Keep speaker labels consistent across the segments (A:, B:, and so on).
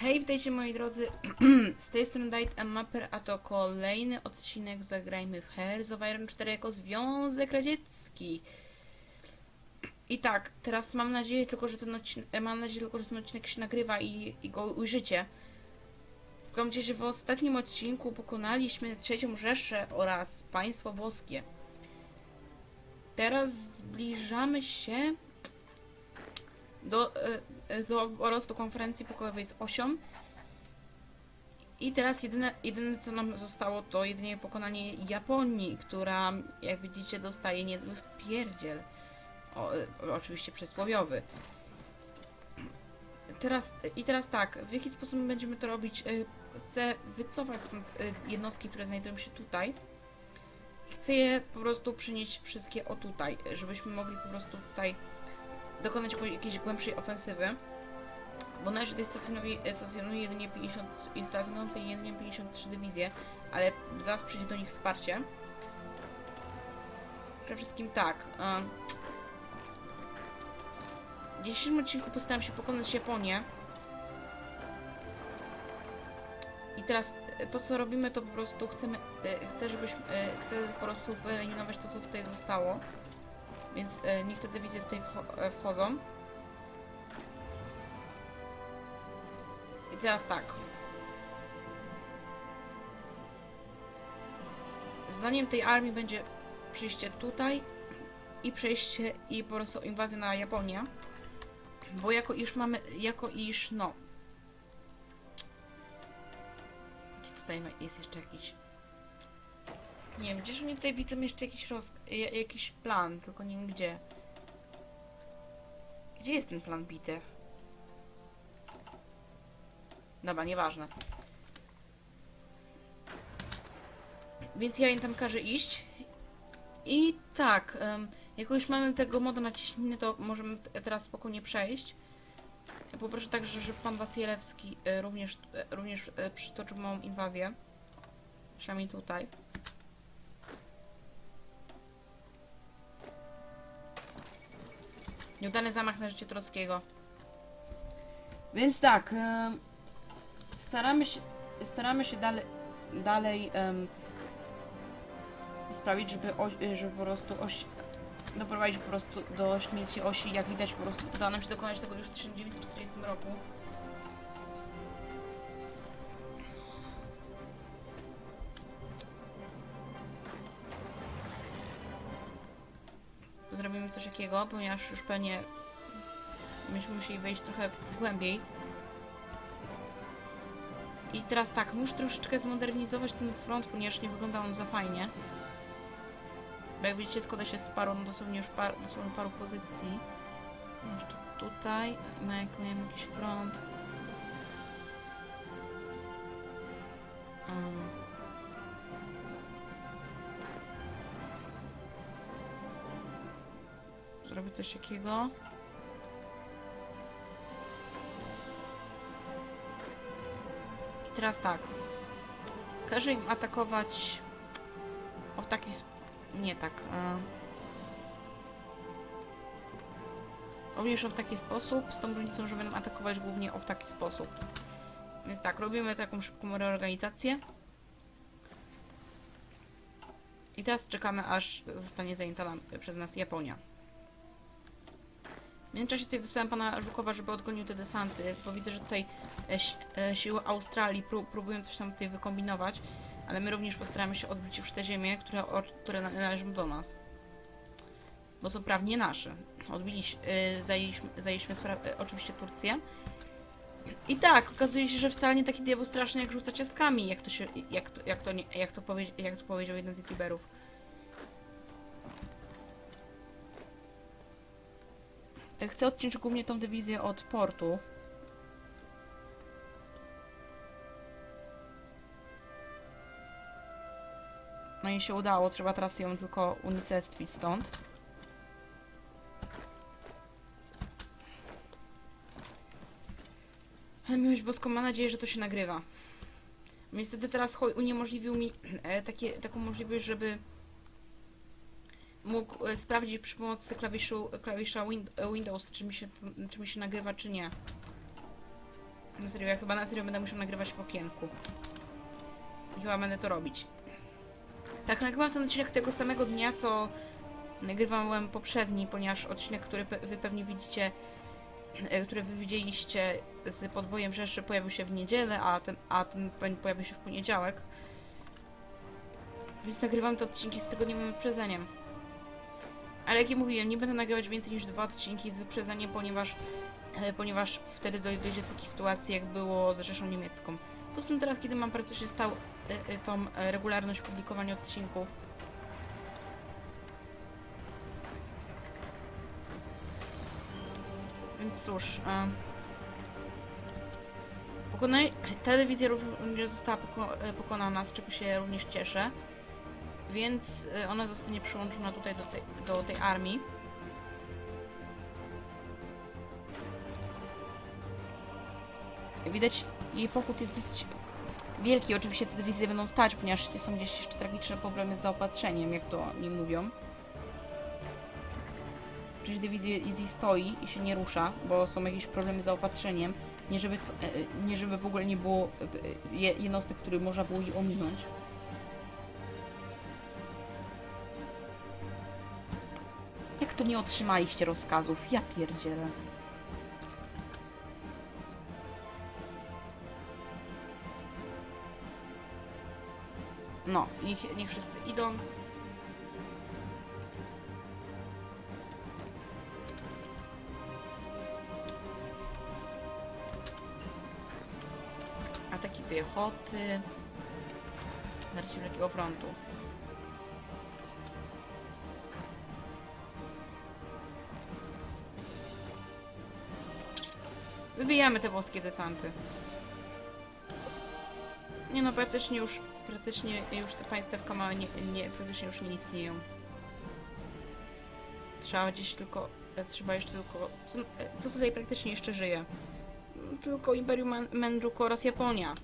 A: Hej, witajcie moi drodzy, z tej strony Dight Mapper, a to kolejny odcinek Zagrajmy w Hearts of Iron 4 jako Związek Radziecki. I tak, teraz mam nadzieję tylko, że ten odcinek, mam nadzieję tylko, że ten odcinek się nagrywa i, i go ujrzycie. Pamiętajcie, że w ostatnim odcinku pokonaliśmy trzecią Rzeszę oraz państwo włoskie. Teraz zbliżamy się do, e, e, do po prostu konferencji pokojowej z osią. I teraz jedyne, jedyne co nam zostało to jedynie pokonanie Japonii, która jak widzicie dostaje niezły wpierdziel. O, e, oczywiście przysłowiowy. Teraz, I teraz tak, w jaki sposób będziemy to robić? Chcę wycofać stąd jednostki, które znajdują się tutaj. Chcę je po prostu przynieść wszystkie o tutaj, żebyśmy mogli po prostu tutaj dokonać jakiejś głębszej ofensywy. Bo na razie stacjonuje, stacjonuje jedynie 50, stacjonują tutaj jedynie 53 dywizje, ale zaraz przyjdzie do nich wsparcie. Przede wszystkim tak. em, w dzisiejszym odcinku postaram się pokonać Japonię. I teraz e, to co robimy to po prostu chcemy, e, chcę żebyśmy, e, chcę po prostu wyeliminować to co tutaj zostało. Więc e, niech te dywizje tutaj e, wchodzą. I teraz tak. Zdaniem tej armii będzie przyjście tutaj i przejście i po prostu inwazja na Japonię. Bo jako iż mamy, jako iż no. Gdzie tutaj jest jeszcze jakiś nie wiem, gdzież oni tutaj widzą jeszcze jakiś roz... ja- jakiś plan, tylko nie wiem gdzie. Gdzie jest ten plan bitew? Dobra, nieważne. Więc ja im tam każę iść. I tak, jako już mamy tego moda na ciśniny, to możemy teraz spokojnie przejść. Ja poproszę także, żeby pan Wasielewski e, również, e, również e, przytoczył małą inwazję. Przynajmniej tutaj. Nieudany zamach na życie Trockiego. Więc tak, staramy się, staramy się dalej, sprawić, żeby, o, żeby po prostu oś, doprowadzić po prostu do śmierci osi. Jak widać, po prostu udało nam się dokonać tego już w 1940 roku. Zrobimy coś takiego, ponieważ już pewnie myśmy musieli wejść trochę głębiej. I teraz tak, muszę troszeczkę zmodernizować ten front, ponieważ nie wygląda on za fajnie. Bo jak widzicie, składa się z paru, no dosłownie już par, dosłownie paru pozycji. Jeszcze tutaj, jak miałem jakiś front. Coś takiego. I teraz tak. Każę im atakować o taki nie tak. E... Również o w taki sposób, z tą różnicą, że będą atakować głównie o w taki sposób. Więc tak, robimy taką szybką reorganizację. I teraz czekamy, aż zostanie zajęta nam, przez nas Japonia. W międzyczasie tutaj wysłałem pana Żukowa, żeby odgonił te desanty, bo widzę, że tutaj e, si- e, siły Australii pró próbują coś tam tutaj wykombinować, ale my również postaramy się odbić już te ziemie, które, które na- należą do nas. Bo są prawnie nasze. Odbiliśmy, e, zajęliśmy, zajęliśmy oczywiście Turcję. I tak, okazuje się, że wcale nie taki diabeł straszny, jak rzuca ciastkami, jak to, się, jak to, jak to, nie, jak to, powie, jak to powiedział jeden z youtuberów. Chcę odciąć głównie tą dywizję od portu. No i się udało, trzeba teraz ją tylko unicestwić stąd. Ale miłość boską, mam nadzieję, że to się nagrywa. Niestety teraz uniemożliwił mi e, takie, taką możliwość, żeby mógł e, sprawdzić przy pomocy klawiszu, klawisza win, Windows, czy mi, się, czy mi się nagrywa, czy nie. Na serio, ja chyba na serio będę musiał nagrywać w okienku. I chyba będę to robić. Tak, nagrywam ten odcinek tego samego dnia, co nagrywałem poprzedni, ponieważ odcinek, który wy pewnie widzicie, e, który wy widzieliście z podbojem Rzeszy pojawił się w niedzielę, a ten, a ten pojawił się w poniedziałek. Więc nagrywam te odcinki z tygodniowym wyprzedzeniem. Ale jak ja mówiłem, nie będę nagrywać więcej niż dwa odcinki z wyprzedzeniem, ponieważ, e, ponieważ wtedy doj- dojdzie do takiej sytuacji, jak było z Rzeszą Niemiecką. Poza tym teraz, kiedy mam praktycznie stał, e, e, tą regularność publikowania odcinków, Więc cóż. Pokonaj... Telewizja również została poko pokonana, z czego się również cieszę. Więc e, ona zostanie przyłączona tutaj do tej, do tej armii. Widać, jej pochód jest dosyć wielki. Oczywiście te dywizje będą stać, ponieważ są gdzieś jeszcze tragiczne problemy z zaopatrzeniem, jak to nie mówią. Część dywizji Easy stoi i się nie rusza, bo są jakieś problemy z zaopatrzeniem. Nie żeby, e, e, nie żeby w ogóle nie było e, je- jednostek, które można było je ominąć. To nie otrzymaliście rozkazów? Ja pierdzielę. No, niech, niech wszyscy idą. Ataki piechoty. Narcie wielkiego frontu. Wybijamy te włoskie desanty. Nie no, praktycznie już, praktycznie już te państewka małe nie, nie, praktycznie już nie istnieją. Trzeba gdzieś tylko, e, trzeba jeszcze tylko, co, e, co tutaj praktycznie jeszcze żyje? Tylko Imperium Man- oraz Japonia.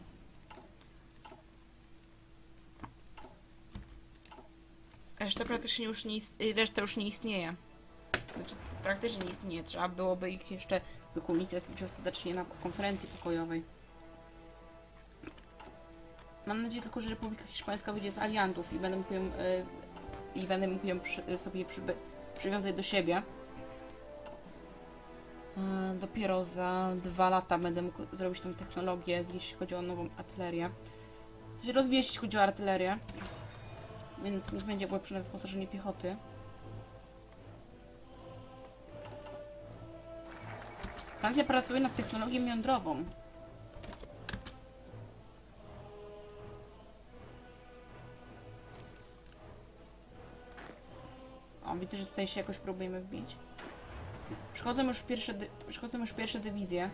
A: Reszta praktycznie już nie, reszta już nie istnieje. Znaczy, praktycznie nie istnieje. Trzeba byłoby ich jeszcze wykulić ostatecznie na konferencji pokojowej. Mam nadzieję tylko, że Republika Hiszpańska wyjdzie z aliantów i będę mógł ją, y, i będę mógł ją przy, y, sobie przyby, przywiązać do siebie. Y, dopiero za dwa lata będę mógł zrobić tą technologię, jeśli chodzi o nową artylerię. Coś rozwijać, jeśli chodzi o artylerię. Więc niech będzie ulepszone wyposażenie piechoty. Francja pracuje nad technologią jądrową. O, widzę, że tutaj się jakoś próbujemy wbić. Przychodzą już pierwsze, przychodzą już pierwsze dywizje.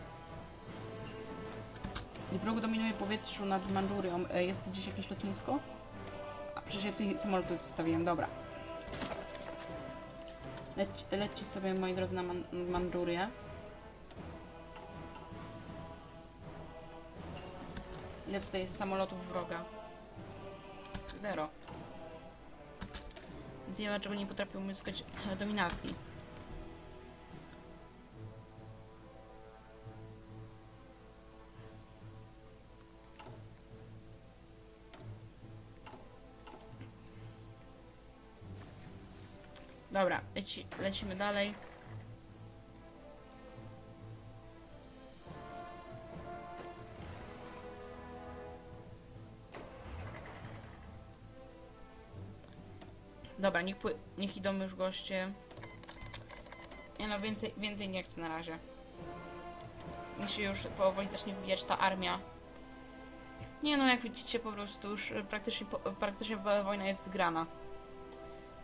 A: I wróg dominuje powietrzu nad Mandżurią. E, Jest tu gdzieś jakieś lotnisko? A przecież ja tutaj samoloty zostawiłem, dobra. Leć, lećcie sobie, moi drodzy, na Man Mandżurię. Ile tutaj jest samolotów wroga? Zero. Więc nie wiem, dlaczego nie potrafią uzyskać dominacji. Dobra, leci, lecimy dalej. Dobra, niech, niech idą już goście. Nie no, więcej, więcej nie chcę na razie. Niech się już powoli zacznie wbijać ta armia. Nie no, jak widzicie, po prostu już e, praktycznie, po- praktycznie wo- wojna jest wygrana.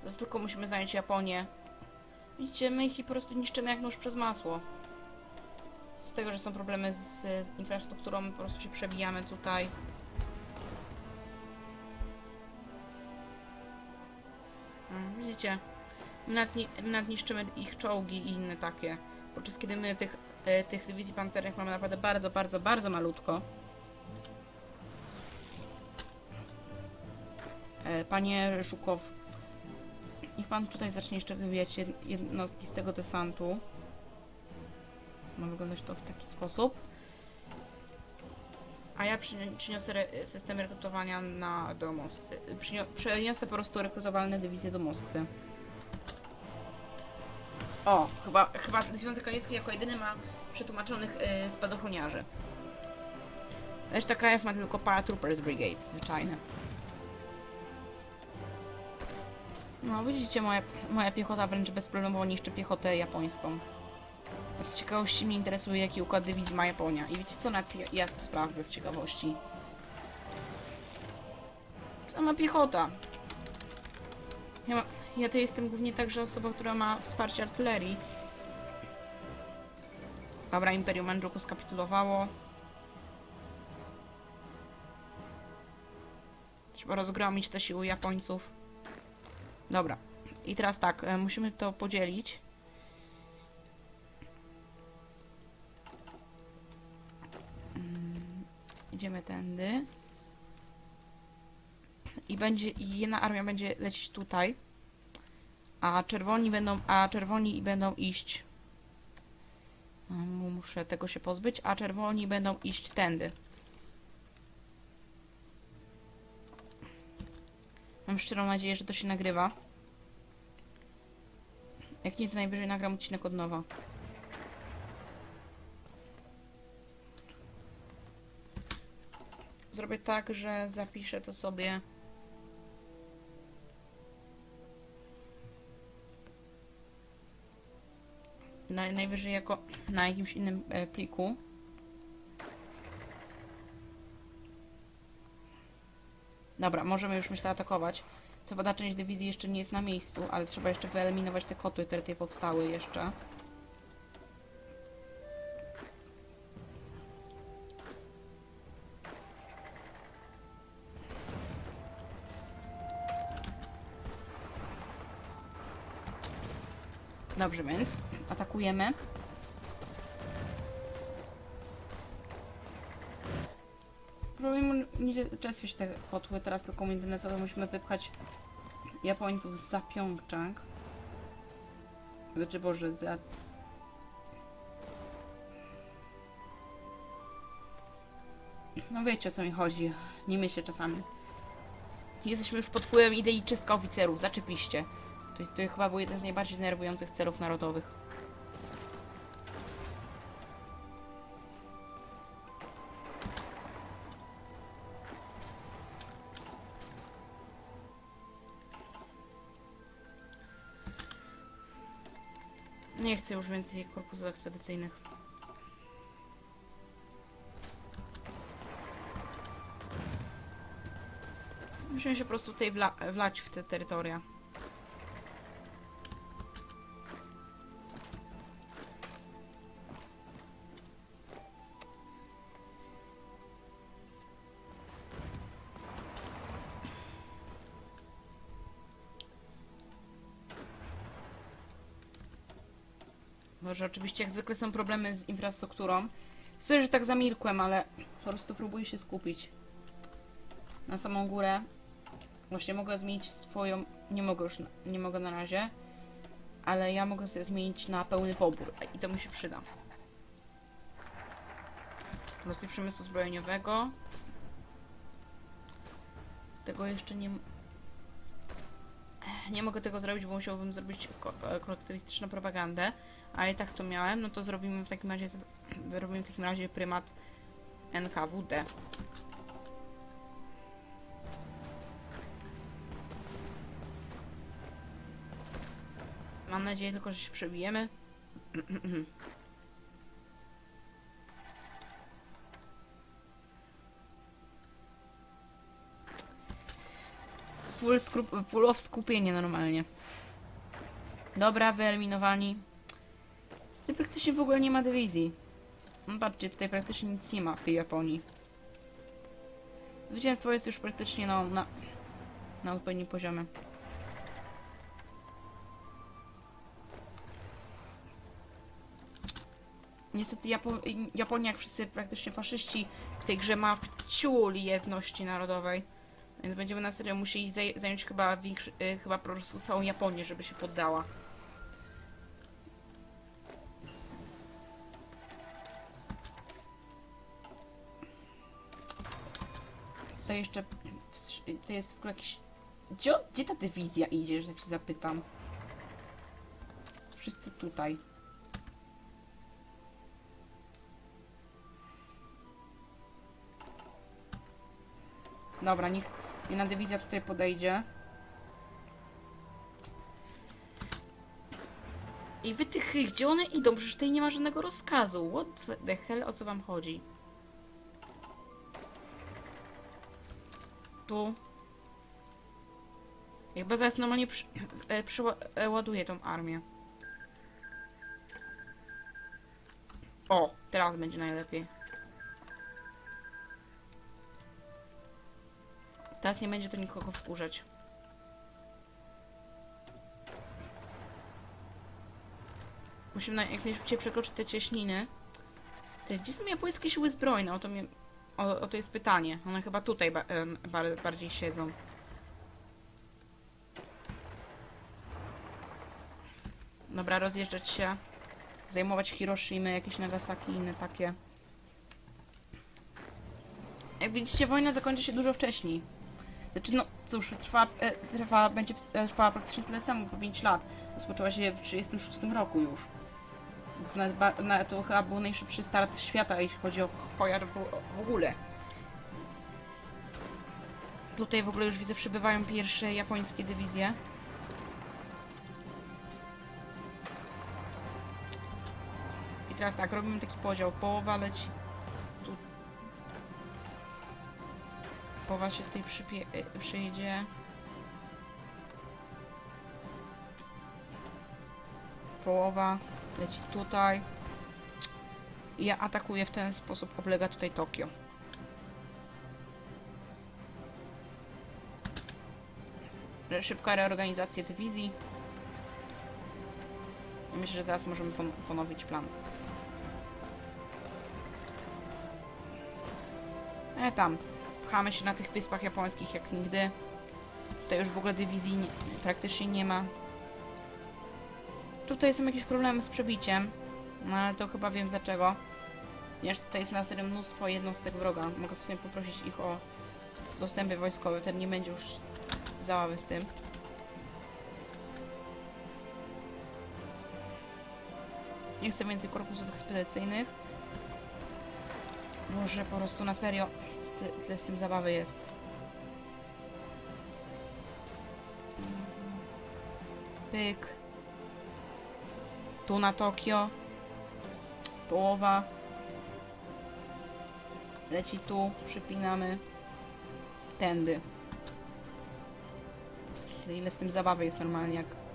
A: Teraz tylko musimy zająć Japonię. Widzicie, my ich po prostu niszczymy jak nóż przez masło. Z tego, że są problemy z, z infrastrukturą, po prostu się przebijamy tutaj. Widzicie, my nawet, ni- my nawet niszczymy ich czołgi i inne takie. Podczas kiedy my tych, e, tych dywizji pancernych mamy naprawdę bardzo, bardzo, bardzo malutko. E, Panie Żukow, niech pan tutaj zacznie jeszcze wywijać jed- jednostki z tego desantu. Ma wyglądać to w taki sposób. A ja przyni- przyniosę re- system rekrutowania na, do Moskwy. Przeniosę po prostu rekrutowalne dywizje do Moskwy. O, chyba, chyba Związek Radziecki jako jedyny ma przetłumaczonych y, spadochroniarzy. Reszta krajów ma tylko Paratroopers Brigade, zwyczajne. No, widzicie, moja, moja piechota wręcz bezproblemowo niszczy piechotę japońską. Z ciekawości mnie interesuje, jaki układ dywizji ma Japonia. I wiecie co, nawet ja, ja to sprawdzę z ciekawości. Sama piechota. Ja, ma, ja to jestem głównie także osobą, która ma wsparcie artylerii. Dobra, Imperium Manchuku skapitulowało. Trzeba rozgromić te siły Japońców. Dobra. I teraz tak, e, musimy to podzielić. Idziemy tędy. I będzie i jedna armia będzie lecieć tutaj. A czerwoni będą, a czerwoni będą iść. Muszę tego się pozbyć, a czerwoni będą iść tędy. Mam szczerą nadzieję, że to się nagrywa. Jak nie, to najwyżej nagram odcinek od nowa. Zrobię tak, że zapiszę to sobie. Na, najwyżej jako na jakimś innym e, pliku. Dobra, możemy już myślę atakować. Co prawda część dywizji jeszcze nie jest na miejscu, ale trzeba jeszcze wyeliminować te kotły, które tutaj powstały jeszcze. Dobrze, więc atakujemy. Próbujemy unicestwić te kotły, teraz tylko to musimy wypchać Japońców za Pjongczang. Znaczy, Boże, za... No wiecie o co mi chodzi. Nie myślę czasami. Jesteśmy już pod wpływem idei czystka oficerów, zaczepiście. To, to chyba był jeden z najbardziej denerwujących celów narodowych. Nie chcę już więcej korpusów ekspedycyjnych. Musimy się po prostu tutaj wla wlać w te terytoria. Może oczywiście jak zwykle są problemy z infrastrukturą. Sorry, że tak zamilkłem, ale po prostu próbuję się skupić. Na samą górę. Właśnie mogę zmienić swoją... Nie mogę już, na- nie mogę na razie. Ale ja mogę sobie zmienić na pełny pobór i to mi się przyda. Rozwój przemysłu zbrojeniowego. Tego jeszcze nie... Nie mogę tego zrobić, bo musiałbym zrobić ko- e, kolektywistyczną propagandę. A i tak to miałem, no to zrobimy w takim razie, robimy w takim razie prymat NKWD. Mam nadzieję tylko, że się przebijemy. Full, full of skupienie normalnie. Dobra, wyeliminowani. Tutaj praktycznie w ogóle nie ma dywizji. No patrzcie, tutaj praktycznie nic nie ma w tej Japonii. Zwycięstwo jest już praktycznie no, na, na odpowiednim poziomie. Niestety Japo Japonia, jak wszyscy praktycznie faszyści w tej grze ma w ciuli jedności narodowej. Więc będziemy na serio musieli zaj zająć chyba, większy, y, chyba po prostu całą Japonię, żeby się poddała. tutaj jeszcze... To jest w ogóle jakiś... Gdzie, gdzie ta dywizja idzie, że tak się zapytam? Wszyscy tutaj. Dobra, niech jedna dywizja tutaj podejdzie. I wy tych, gdzie one idą? Przecież tutaj nie ma żadnego rozkazu. What the hell? O co wam chodzi? Tu. Jakby zaraz normalnie przy, e, przyładuję tą armię. O, teraz będzie najlepiej. Teraz nie będzie to nikogo wkurzać. Musimy jak najszybciej przekroczyć te cieśniny. Ty, Gdzie są japońskie siły zbrojne? O to, mnie, o, o to jest pytanie. One chyba tutaj ba, bardziej siedzą. Dobra, rozjeżdżać się. Zajmować Hiroshima, jakieś Nagasaki inne takie. Jak widzicie, wojna zakończy się dużo wcześniej. Znaczy, no cóż, trwa, e, trwa, będzie e, trwała praktycznie tyle samo, po 5 lat. Rozpoczęła się w 1936 roku już. Ba- na, to chyba był najszybszy start świata, jeśli chodzi o Hojar w, w ogóle. Tutaj w ogóle już widzę przybywają pierwsze japońskie dywizje. I teraz tak, robimy taki podział. Połowa leci Połowa się tutaj przyjedzie. Połowa leci tutaj. I ja atakuję w ten sposób, oblega tutaj Tokio. Szybka reorganizacja dywizji. Myślę, że zaraz możemy pon- ponowić plan. E tam, pchamy się na tych wyspach japońskich jak nigdy. Tutaj już w ogóle dywizji nie, praktycznie nie ma. Tutaj są jakieś problemy z przebiciem, no ale to chyba wiem dlaczego. Ponieważ tutaj jest na serio mnóstwo jednostek wroga. Mogę w sumie poprosić ich o dostępy wojskowe, wtedy nie będzie już załawy z tym. Nie chcę więcej korpusów ekspedycyjnych. Boże, po prostu na serio tyle z tym zabawy jest. Pyk. Tu na Tokio. Połowa. Leci tu, przypinamy. Tędy. Ile z tym zabawy jest normalnie jak...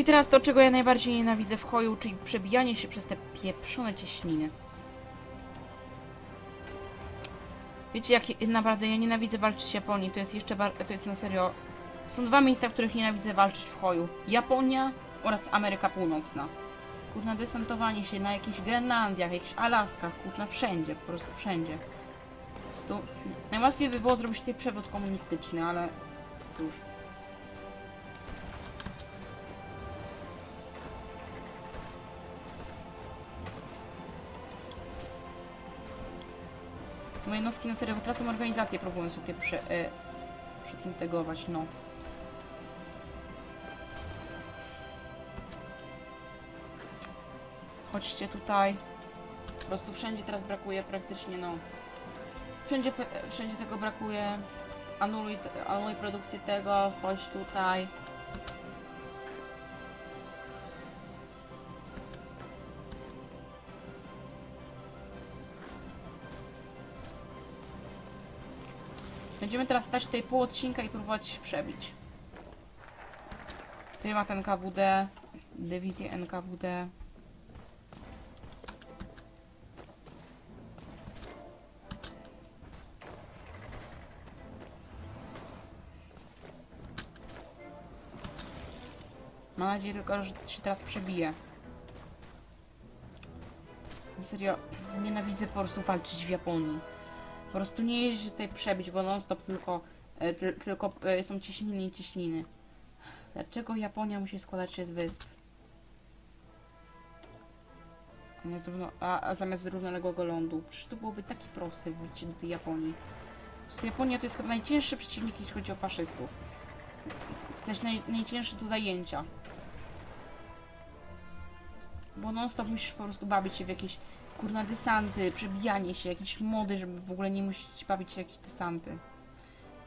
A: I teraz to, czego ja najbardziej nienawidzę w hoju, czyli przebijanie się przez te pieprzone cieśniny. Wiecie, jak naprawdę ja nienawidzę walczyć z Japonii, to jest jeszcze bar- to jest na serio. Są dwa miejsca, w których nienawidzę walczyć w hoju. Japonia oraz Ameryka Północna. Kurna, desantowanie się na jakichś Grenlandiach, jakichś Alaskach, kurna, wszędzie, po prostu wszędzie. Po prostu najłatwiej by było zrobić tutaj przewrót komunistyczny, ale cóż. Moje jednostki na serio tracą organizację, próbując tutaj prze, e, przeintegrować, no. Chodźcie tutaj. Po prostu wszędzie teraz brakuje praktycznie, no. Wszędzie, wszędzie tego brakuje. Anuluj, anuluj produkcję tego, chodź tutaj. Będziemy teraz stać tutaj pół odcinka i próbować przebić. Tutaj ma ten KWD, dywizję NKWD. Mam nadzieję tylko, że się teraz przebije. Serio, nienawidzę po prostu walczyć w Japonii. Po prostu nie jest się tutaj przebić, bo non stop tylko, e, ty, tylko e, są ciśniny i ciśniny. Dlaczego Japonia musi składać się z wysp? A, a zamiast równoległego lądu. Przecież to byłoby takie proste wrócić do tej Japonii. Japonia to jest chyba najcięższy przeciwnik, jeśli chodzi o faszystów. To też naj, najcięższe do zajęcia. Bo non stop musisz po prostu bawić się w jakieś kurna desanty, przebijanie się, jakieś mody, żeby w ogóle nie musieć bawić się jakieś desanty.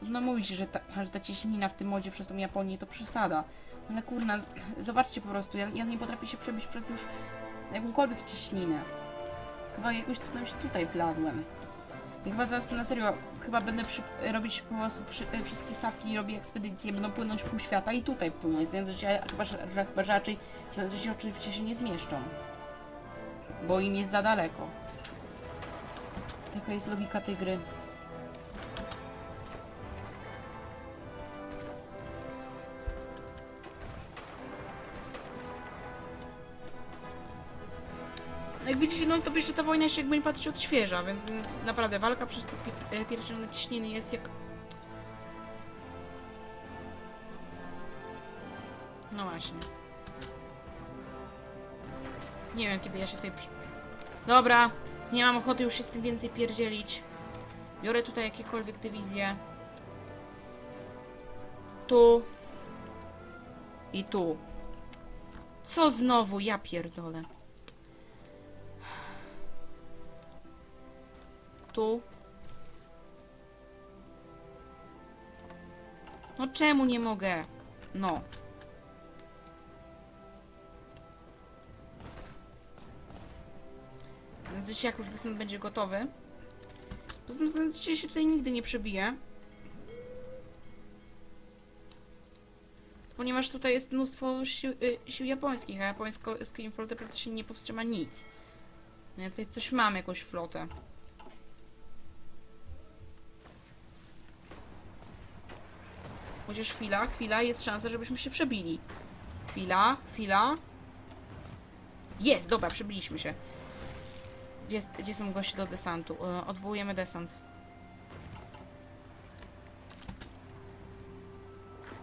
A: No mówić, że ta, że ta cieśnina w tym modzie przez tą Japonię to przesada. Ale kurna, zobaczcie po prostu, ja, ja nie potrafię się przebić przez już jakąkolwiek cieśninę. Chyba jakoś cudem się tutaj wlazłem. I chyba zaraz na serio, chyba będę przy, robić po prostu przy, e, wszystkie statki i robię ekspedycje, będą płynąć pół świata i tutaj płynąć, się, chyba, że, chyba, że raczej się oczywiście się nie zmieszczą. Bo im jest za daleko. Taka jest logika tej gry. No Jak widzicie, no to jeszcze ta wojna się jakby nie patrzeć odświeża, więc naprawdę walka przez te pi- e, ciśniny jest jak... No właśnie. Nie wiem, kiedy ja się tutaj... Dobra, nie mam ochoty już się z tym więcej pierdzielić. Biorę tutaj jakiekolwiek dywizje. Tu. I tu. Co znowu? Ja pierdolę. Tu. No czemu nie mogę? No. Jak już desant będzie gotowy. Poza tym znajdziecie się tutaj nigdy nie przebije. Ponieważ tutaj jest mnóstwo sił, y, sił japońskich, a japońską flotę praktycznie nie powstrzyma nic. No Ja tutaj coś mam, jakąś flotę. Chociaż chwila, chwila, jest szansa, żebyśmy się przebili. Chwila, chwila. Jest, dobra, przebiliśmy się. Gdzie, gdzie są goście do desantu? E, odwołujemy desant.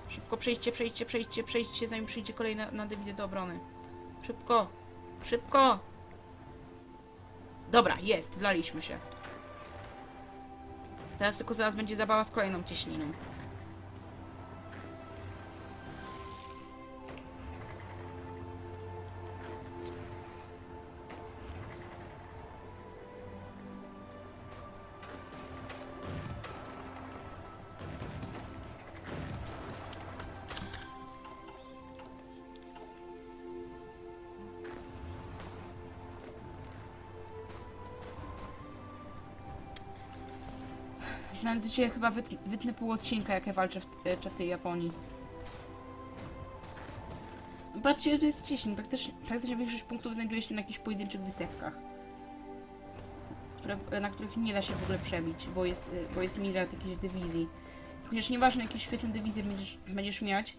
A: Szybko przejdźcie, przejdźcie, przejdźcie, przejdźcie, zanim przyjdzie kolejna na dywizję do obrony. Szybko, szybko. Dobra, jest, wlaliśmy się. Teraz tylko zaraz będzie zabawa z kolejną cieśniną. Znając się chyba wyt, wytnę pół odcinka, jak ja walczę w, e, w tej Japonii. Patrzcie, to jest cieśń. Praktycznie, praktycznie większość punktów znajduje się na jakichś pojedynczych wysepkach. Które, na których nie da się w ogóle przebić, bo jest, e, bo jest miliard jakichś dywizji. Chociaż nieważne jakie świetne dywizje będziesz, będziesz mieć,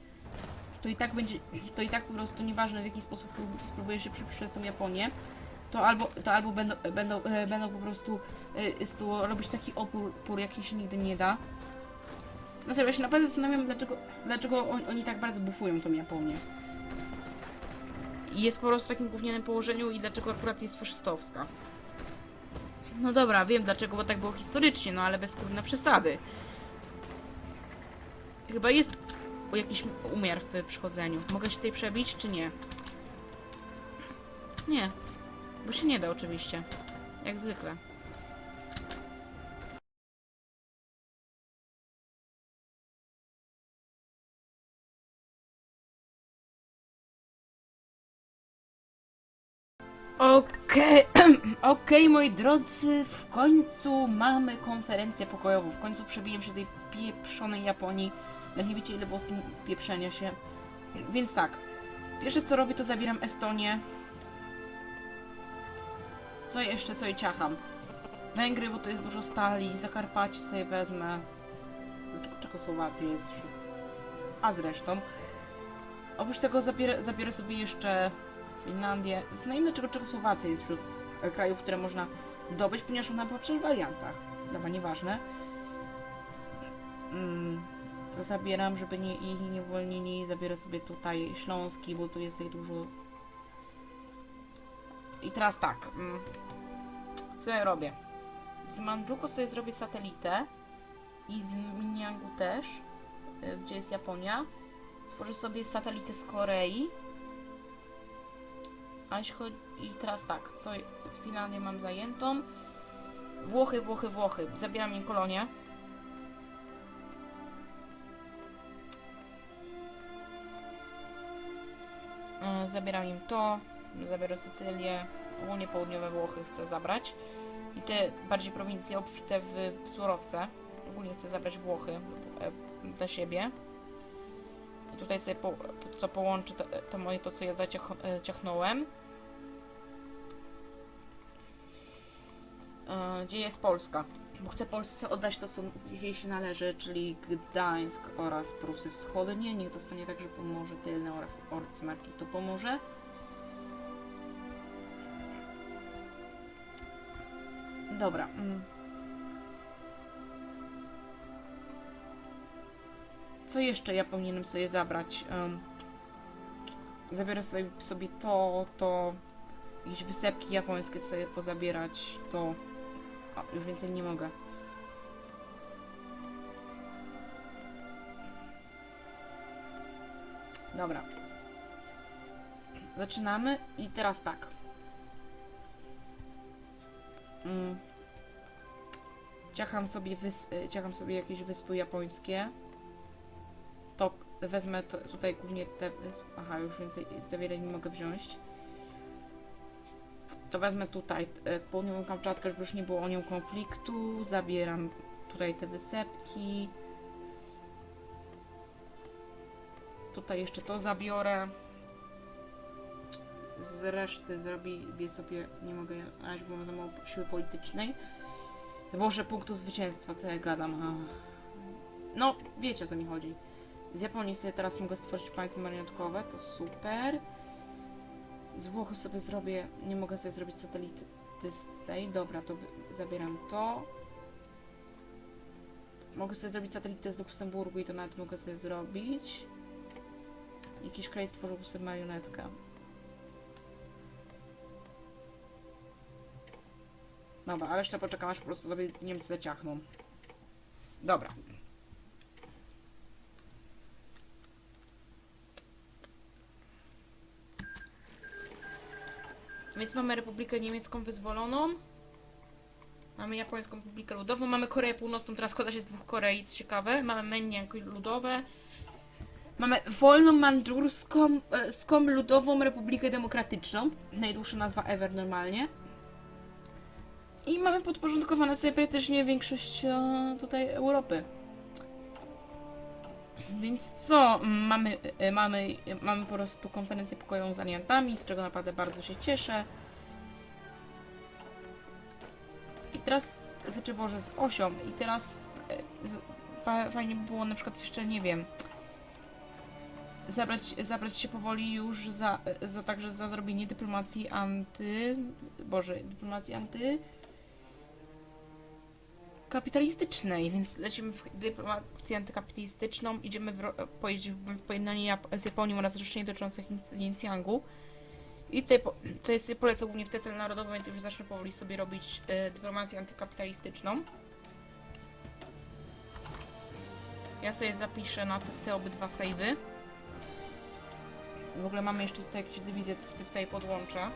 A: to i tak będzie, to i tak po prostu nieważne w jaki sposób prób- spróbujesz się przebić przez tą Japonię, to albo, to albo będą, będą, e, będą po prostu tu robić taki opór, opór, jaki się nigdy nie da. No serio, ja się naprawdę zastanawiam, dlaczego, dlaczego on, oni tak bardzo bufują tą Japonię. I jest po prostu w takim gównianym położeniu i dlaczego akurat jest faszystowska. No dobra, wiem dlaczego, bo tak było historycznie, no ale bez kurna przesady. Chyba jest jakiś umiar w przychodzeniu. Mogę się tutaj przebić, czy nie? Nie. Bo się nie da oczywiście. Jak zwykle. Okej, okej moi drodzy, w końcu mamy konferencję pokojową. W końcu przebiłem się tej pieprzonej Japonii. Jak nie wiecie ile było z tym pieprzenia się. Więc tak, pierwsze co robię to zabieram Estonię. Co jeszcze sobie ciacham? Węgry, bo to jest dużo stali, Zakarpacie sobie wezmę. Czek- Czechosłowację jest wśród. A zresztą. Oprócz tego zabiorę, zabiorę sobie jeszcze Finlandię. Znam dlaczego Czechosłowacja jest wśród e, krajów, które można zdobyć, ponieważ ona była w aliantach. Dobra, nieważne. Mm, to zabieram, żeby nie, ich nie uwolnili. Zabiorę sobie tutaj Śląski, bo tu jest ich dużo. I teraz tak. mm, Co ja robię? Z Mandżuku sobie zrobię satelitę i z Minyangu też, y, gdzie jest Japonia. Stworzę sobie satelitę z Korei. A jeśli chodzi... I teraz tak, co Finlandię mam zajętą. Włochy, Włochy, Włochy. Zabieram im kolonię. E, Zabieram im to. Zabiorę Sycylię. Ogólnie południowe Włochy chcę zabrać. I te bardziej prowincje obfite w surowce. Ogólnie chcę zabrać Włochy e, dla siebie. Tutaj sobie po, to połączę to, to moje to, co ja zaciachnąłem. E, Gdzie jest Polska? Bo chcę Polsce oddać to, co jej się należy, czyli Gdańsk oraz Prusy Wschodnie. Niech dostanie także Pomorze Tylne oraz Orcmark i to pomoże. Dobra. mm. Co jeszcze ja powinienem sobie zabrać? Zabiorę sobie, to, to... Jakieś wysepki japońskie sobie pozabierać, to... A, już więcej nie mogę. Dobra. Zaczynamy i teraz tak. Mm. Ciacham sobie, wysp, y, ciacham sobie jakieś wyspy japońskie. To wezmę to, tutaj głównie te wyspy. Aha, już więcej za wiele nie mogę wziąć. To wezmę tutaj południową Kamczatkę, żeby już nie było o nią konfliktu. Zabieram tutaj te wysepki. Tutaj jeszcze to zabiorę. Z reszty zrobię sobie, nie mogę, razie bo mam za mało siły politycznej. Boże, punktu zwycięstwa, co ja gadam. Ach. No, wiecie o co mi chodzi. Z Japonii sobie teraz mogę stworzyć państwo marionetkowe, to super. Z Włoch sobie zrobię, nie mogę sobie zrobić satelity z tej, dobra, to zabieram to. Mogę sobie zrobić satelitę z Luksemburgu i to nawet mogę sobie zrobić. Jakiś kraj stworzył sobie marionetkę. Dobra, ale jeszcze poczekam, aż po prostu sobie Niemcy zaciachną. Dobra. Więc mamy Republikę Niemiecką wyzwoloną. Mamy Japońską Republikę Ludową. Mamy Koreę Północną, teraz składa się z dwóch Korei, co ciekawe. Mamy Menniang Ludowe. Mamy Wolną Mandżurską e, ską Ludową Republikę Demokratyczną. Najdłuższa nazwa ever normalnie. I mamy podporządkowane sobie praktycznie większość e, tutaj Europy. Więc co? Mamy, e, mamy, e, mamy po prostu konferencję pokojową z aliantami, z czego naprawdę bardzo się cieszę. I teraz, znaczy Boże, z osią. I teraz fajnie by było na przykład jeszcze, nie wiem, zabrać, zabrać się powoli już za, za także za zrobienie dyplomacji anty... Boże, dyplomacji anty kapitalistycznej, więc lecimy w dyplomację antykapitalistyczną, idziemy w, w pojednanie z Japonią oraz roszczenie dotyczących Lincjangu. I tutaj, po, to jest polecę głównie w te cele narodowe, więc już zacznę powoli sobie robić e, dyplomację antykapitalistyczną. Ja sobie zapiszę na te, te obydwa savey. W ogóle mamy jeszcze tutaj jakieś dywizje, to sobie tutaj podłączę.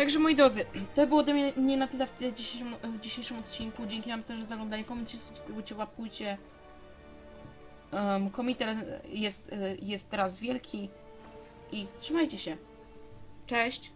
A: Także moi drodzy, to było ode mnie nie na tyle w, dzisiejszym, w dzisiejszym odcinku. Dzięki wam za oglądanie. Komentujcie, subskrybujcie, łapkujcie. Um, jest, jest teraz wielki. I trzymajcie się. Cześć!